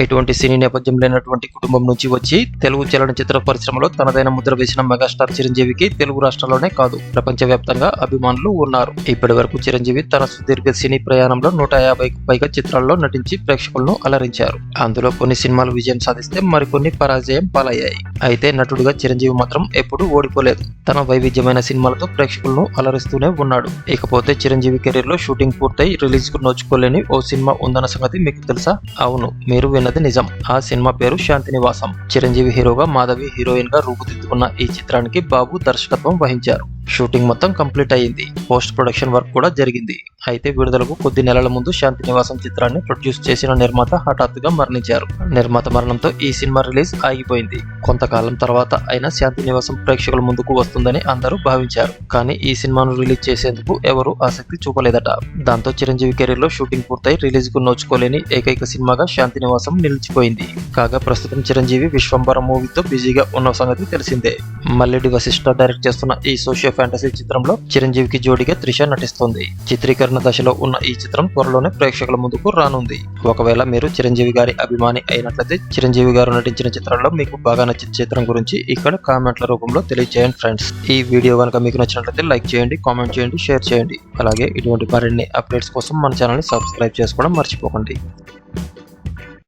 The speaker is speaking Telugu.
ఎటువంటి సినీ నేపథ్యం లేనటువంటి కుటుంబం నుంచి వచ్చి తెలుగు చలనచిత్ర పరిశ్రమలో తనదైన ముద్ర వేసిన మెగాస్టార్ చిరంజీవికి తెలుగు రాష్ట్రాల్లోనే కాదు ప్రపంచవ్యాప్తంగా అభిమానులు ఉన్నారు. ఇప్పటి వరకు చిరంజీవి తన సుదీర్ఘ సినీ ప్రయాణంలో నూట యాభైకి పైగా చిత్రాల్లో నటించి ప్రేక్షకులను అలరించారు. అందులో కొన్ని సినిమాలు విజయం సాధిస్తే మరికొన్ని పరాజయం పాలయ్యాయి. అయితే నటుడుగా చిరంజీవి మాత్రం ఎప్పుడూ ఓడిపోలేదు. తన వైవిధ్యమైన సినిమాలతో ప్రేక్షకులను అలరిస్తూనే ఉన్నాడు. ఇకపోతే చిరంజీవి కెరీర్లో షూటింగ్ పూర్తయి రిలీజ్కు నోచుకోలేని ఓ సినిమా ఉందన్న సంగతి మీకు తెలుసా? అవును మీరు విన్నది నిజం. ఆ సినిమా పేరు శాంతి నివాసం చిరంజీవి హీరోగా మాధవి హీరోయిన్గా రూపుదిద్దుకున్న ఈ చిత్రానికి బాబు దర్శకత్వం వహించారు. షూటింగ్ మొత్తం కంప్లీట్ అయ్యింది. పోస్ట్ ప్రొడక్షన్ వర్క్ కూడా జరిగింది. అయితే విడుదలకు కొద్ది నెలల ముందు శాంతి నివాసం చిత్రాన్ని ప్రొడ్యూస్ చేసిన నిర్మాత హఠాత్తుగా మరణించారు. నిర్మాత మరణంతో ఈ సినిమా రిలీజ్ ఆగిపోయింది. కొంతకాలం తర్వాత అయినా శాంతి నివాసం ప్రేక్షకుల ముందుకు వస్తుందని అందరూ భావించారు. కానీ ఈ సినిమాను రిలీజ్ చేసేందుకు ఎవరూ ఆసక్తి చూపలేదట. దాంతో చిరంజీవి కెరీర్లో షూటింగ్ పూర్తయి రిలీజ్కు నోచుకోలేని ఏకైక సినిమాగా శాంతి నివాసం నిలిచిపోయింది. కాగా ప్రస్తుతం చిరంజీవి విశ్వంబర మూవీతో బిజీగా ఉన్న సంగతి తెలిసిందే. మల్లెడి వశిష్ఠ డైరెక్ట్ చేస్తున్న ఈ సోషియో ఫ్యాంటసీ చిత్రంలో చిరంజీవికి జోడిగా త్రిష నటిస్తోంది. చిత్రీకరణ దశలో ఉన్న ఈ చిత్రం త్వరలోనే ప్రేక్షకుల ముందుకు రానుంది. ఒకవేళ మీరు చిరంజీవి గారి అభిమాని అయినట్లయితే చిరంజీవి గారు నటించిన చిత్రంలో మీకు బాగా నచ్చిన చిత్రం గురించి ఇక్కడ కామెంట్ల రూపంలో తెలియజేయండి ఫ్రెండ్స్. ఈ వీడియో కనుక మీకు నచ్చినట్లయితే లైక్ చేయండి కామెంట్ చేయండి షేర్ చేయండి. అలాగే ఇటువంటి మరిన్ని అప్డేట్స్ కోసం మన ఛానల్ని సబ్స్క్రైబ్ చేసుకోవడం మర్చిపోకండి.